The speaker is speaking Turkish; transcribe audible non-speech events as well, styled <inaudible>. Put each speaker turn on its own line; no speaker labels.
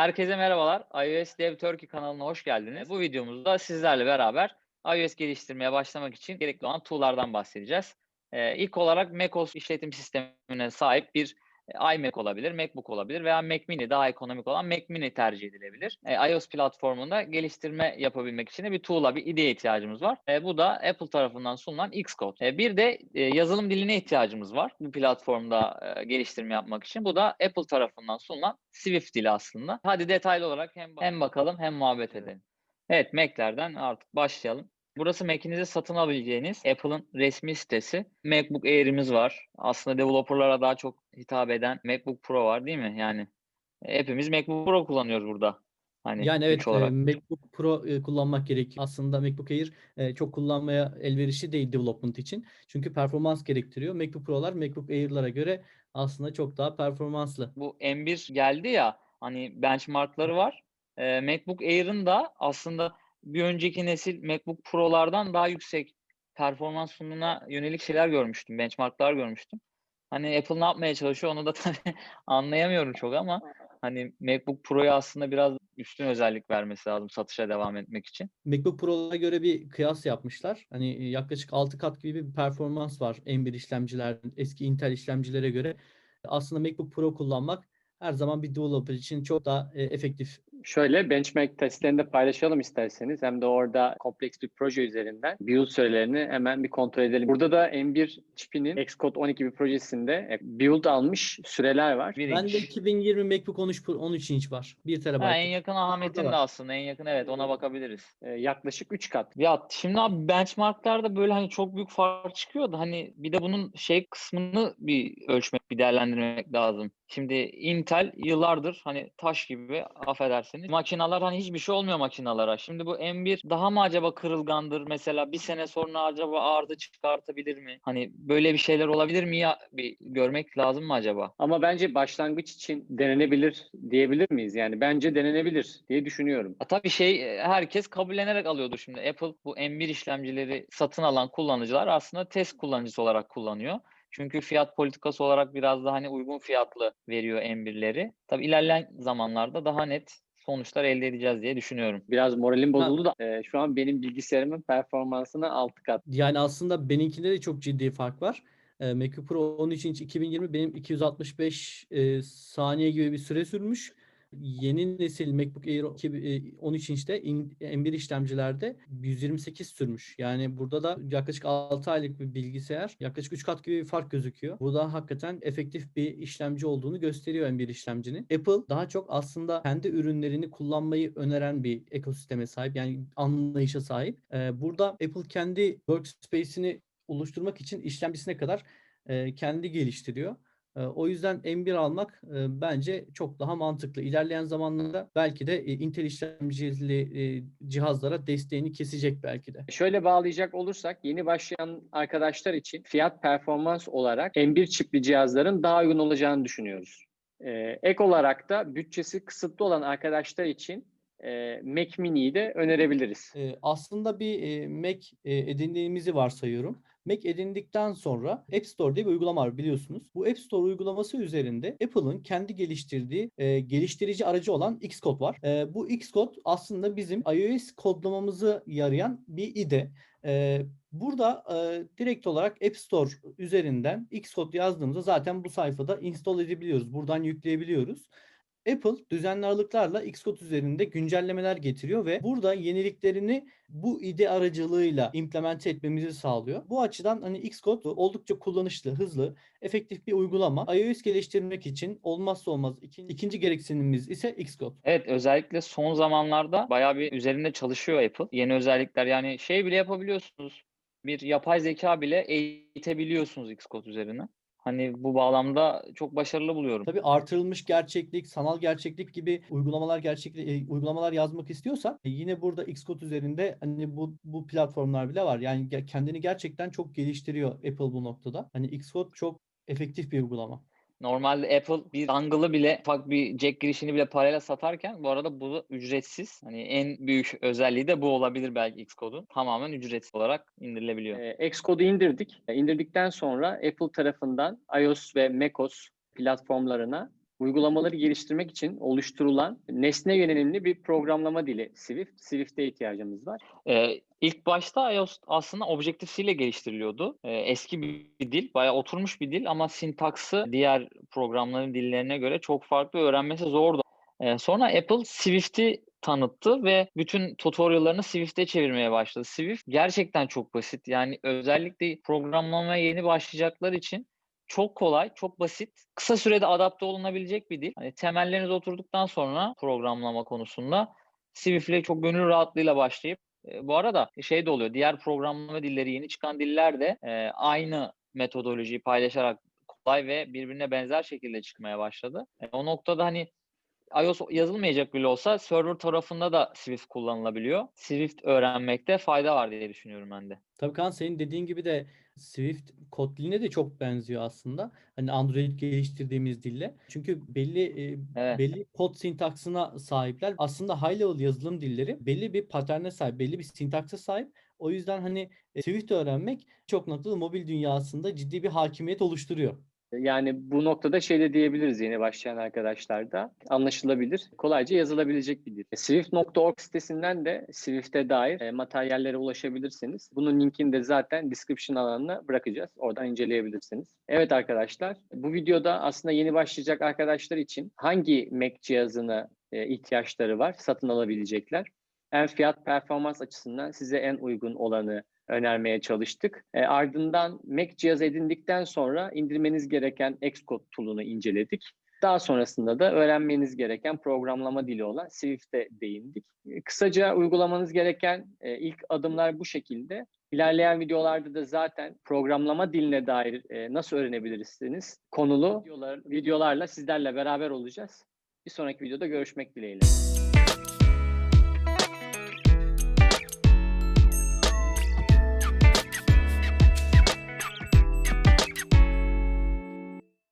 Herkese merhabalar. iOS Dev Turkey kanalına hoş geldiniz. Bu videomuzda sizlerle beraber iOS geliştirmeye başlamak için gerekli olan tool'lardan bahsedeceğiz. Ee, ilk olarak macOS işletim sistemine sahip bir iMac olabilir, MacBook olabilir veya Mac Mini daha ekonomik olan Mac Mini tercih edilebilir. E, iOS platformunda geliştirme yapabilmek için de bir tool'a, bir IDE'ye ihtiyacımız var. E, bu da Apple tarafından sunulan Xcode. E, bir de e, yazılım diline ihtiyacımız var bu platformda e, geliştirme yapmak için. Bu da Apple tarafından sunulan Swift dili aslında. Hadi detaylı olarak hem, hem bakalım hem muhabbet edelim. Evet Mac'lerden artık başlayalım. Burası Mac'inizi satın alabileceğiniz Apple'ın resmi sitesi. MacBook Air'imiz var. Aslında developerlara daha çok hitap eden MacBook Pro var değil mi? Yani e, hepimiz MacBook Pro kullanıyoruz burada. Hani
Yani evet
güç olarak.
e, MacBook Pro e, kullanmak gerekiyor. Aslında MacBook Air e, çok kullanmaya elverişli değil development için. Çünkü performans gerektiriyor. MacBook Pro'lar MacBook Air'lara göre aslında çok daha performanslı.
Bu M1 geldi ya hani benchmarkları var. Ee, MacBook Air'ın da aslında bir önceki nesil MacBook Pro'lardan daha yüksek performans sunumuna yönelik şeyler görmüştüm. Benchmarklar görmüştüm. Hani Apple ne yapmaya çalışıyor onu da <laughs> tabii anlayamıyorum çok ama hani MacBook Pro'ya aslında biraz üstün özellik vermesi lazım satışa devam etmek için.
MacBook Pro'lara göre bir kıyas yapmışlar. Hani yaklaşık 6 kat gibi bir performans var M1 işlemciler, eski Intel işlemcilere göre. Aslında MacBook Pro kullanmak her zaman bir developer için çok daha e, efektif
Şöyle benchmark testlerini de paylaşalım isterseniz. Hem de orada kompleks bir proje üzerinden build sürelerini hemen bir kontrol edelim. Burada da M1 çipinin Xcode 12 bir projesinde e, build almış süreler var.
Bir
Bende
inç.
2020 MacBook 13 Pro- 13 inç var. 1 TB.
Ha, en yakın Ahmet'in de aslında en yakın evet ona bakabiliriz.
E, yaklaşık 3 kat.
Ya şimdi abi benchmarklarda böyle hani çok büyük fark çıkıyor da hani bir de bunun şey kısmını bir ölçmek, bir değerlendirmek lazım. Şimdi Intel yıllardır hani taş gibi affedersiniz. Makinalar hani hiçbir şey olmuyor makinalara. Şimdi bu M1 daha mı acaba kırılgandır mesela bir sene sonra acaba arıza çıkartabilir mi? Hani böyle bir şeyler olabilir mi ya bir görmek lazım mı acaba?
Ama bence başlangıç için denenebilir diyebilir miyiz? Yani bence denenebilir diye düşünüyorum.
Ha, tabii şey e, herkes kabullenerek alıyordu şimdi. Apple bu M1 işlemcileri satın alan kullanıcılar aslında test kullanıcısı olarak kullanıyor. Çünkü fiyat politikası olarak biraz daha hani uygun fiyatlı veriyor M1'leri. Tabii ilerleyen zamanlarda daha net sonuçlar elde edeceğiz diye düşünüyorum.
Biraz moralim bozuldu da e, şu an benim bilgisayarımın performansına 6 kat.
Yani aslında benimkinde de çok ciddi fark var. Ee, MacBook Pro 13 inç 2020 benim 265 e, saniye gibi bir süre sürmüş. Yeni nesil MacBook Air 2 e, 13 inçte in- M1 işlemcilerde 128 sürmüş. Yani burada da yaklaşık 6 aylık bir bilgisayar yaklaşık 3 kat gibi bir fark gözüküyor. Bu da hakikaten efektif bir işlemci olduğunu gösteriyor M1 işlemcinin. Apple daha çok aslında kendi ürünlerini kullanmayı öneren bir ekosisteme sahip yani anlayışa sahip. Ee, burada Apple kendi workspace'ini oluşturmak için işlemcisine kadar e, kendi geliştiriyor. O yüzden M1 almak bence çok daha mantıklı. İlerleyen zamanlarda belki de Intel işlemcili cihazlara desteğini kesecek belki de.
Şöyle bağlayacak olursak yeni başlayan arkadaşlar için fiyat performans olarak M1 çipli cihazların daha uygun olacağını düşünüyoruz. Ek olarak da bütçesi kısıtlı olan arkadaşlar için Mac Mini'yi de önerebiliriz.
Aslında bir Mac edindiğimizi varsayıyorum. Mac edindikten sonra App Store diye bir uygulama var biliyorsunuz. Bu App Store uygulaması üzerinde Apple'ın kendi geliştirdiği e, geliştirici aracı olan Xcode var. E, bu Xcode aslında bizim iOS kodlamamızı yarayan bir IDE. E, burada e, direkt olarak App Store üzerinden Xcode yazdığımızda zaten bu sayfada install edebiliyoruz. Buradan yükleyebiliyoruz. Apple düzenli aralıklarla Xcode üzerinde güncellemeler getiriyor ve burada yeniliklerini bu IDE aracılığıyla implemente etmemizi sağlıyor. Bu açıdan hani Xcode oldukça kullanışlı, hızlı, efektif bir uygulama. iOS geliştirmek için olmazsa olmaz ikinci, ikinci gereksinimimiz ise Xcode.
Evet özellikle son zamanlarda bayağı bir üzerinde çalışıyor Apple. Yeni özellikler yani şey bile yapabiliyorsunuz. Bir yapay zeka bile eğitebiliyorsunuz Xcode üzerine. Hani bu bağlamda çok başarılı buluyorum.
Tabii artırılmış gerçeklik, sanal gerçeklik gibi uygulamalar gerçeklik e, uygulamalar yazmak istiyorsak e, yine burada Xcode üzerinde hani bu bu platformlar bile var. Yani kendini gerçekten çok geliştiriyor Apple bu noktada. Hani Xcode çok efektif bir uygulama.
Normalde Apple bir dongle'ı bile ufak bir jack girişini bile parayla satarken bu arada bu ücretsiz. Hani en büyük özelliği de bu olabilir belki Xcode'un. Tamamen ücretsiz olarak indirilebiliyor.
Ee, Xcode'u indirdik. E, İndirdikten sonra Apple tarafından iOS ve macOS platformlarına uygulamaları geliştirmek için oluşturulan nesne yönelimli bir programlama dili Swift. Swift'e ihtiyacımız var.
Ee, ilk başta iOS aslında Objective-C ile geliştiriliyordu. Ee, eski bir dil, bayağı oturmuş bir dil ama sintaksı diğer programların dillerine göre çok farklı, öğrenmesi zordu. Ee, sonra Apple Swift'i tanıttı ve bütün tutorial'larını Swift'e çevirmeye başladı. Swift gerçekten çok basit. Yani özellikle programlamaya yeni başlayacaklar için çok kolay, çok basit, kısa sürede adapte olunabilecek bir dil. Hani temelleriniz oturduktan sonra programlama konusunda Swift'le çok gönül rahatlığıyla başlayıp bu arada şey de oluyor. Diğer programlama dilleri, yeni çıkan diller de aynı metodolojiyi paylaşarak kolay ve birbirine benzer şekilde çıkmaya başladı. E, o noktada hani iOS yazılmayacak bile olsa server tarafında da Swift kullanılabiliyor. Swift öğrenmekte fayda var diye düşünüyorum ben de.
Tabii Kaan senin dediğin gibi de Swift kod diline de çok benziyor aslında. Hani Android geliştirdiğimiz dille. Çünkü belli e,
Evet.
belli kod sintaksına sahipler. Aslında high level yazılım dilleri belli bir paterne sahip, belli bir sintaksa sahip. O yüzden hani e, Swift öğrenmek çok noktada mobil dünyasında ciddi bir hakimiyet oluşturuyor.
Yani bu noktada şey de diyebiliriz yeni başlayan arkadaşlar da anlaşılabilir, kolayca yazılabilecek bir dil. Swift.org sitesinden de Swift'e dair e, materyallere ulaşabilirsiniz. Bunun linkini de zaten description alanına bırakacağız. Oradan inceleyebilirsiniz. Evet arkadaşlar, bu videoda aslında yeni başlayacak arkadaşlar için hangi Mac cihazına e, ihtiyaçları var, satın alabilecekler. En fiyat performans açısından size en uygun olanı önermeye çalıştık. E, ardından Mac cihazı edindikten sonra indirmeniz gereken Xcode tool'unu inceledik. Daha sonrasında da öğrenmeniz gereken programlama dili olan Swift'e değindik. E, kısaca uygulamanız gereken e, ilk adımlar bu şekilde. İlerleyen videolarda da zaten programlama diline dair e, nasıl öğrenebilirsiniz konulu videolar, videolarla sizlerle beraber olacağız. Bir sonraki videoda görüşmek dileğiyle.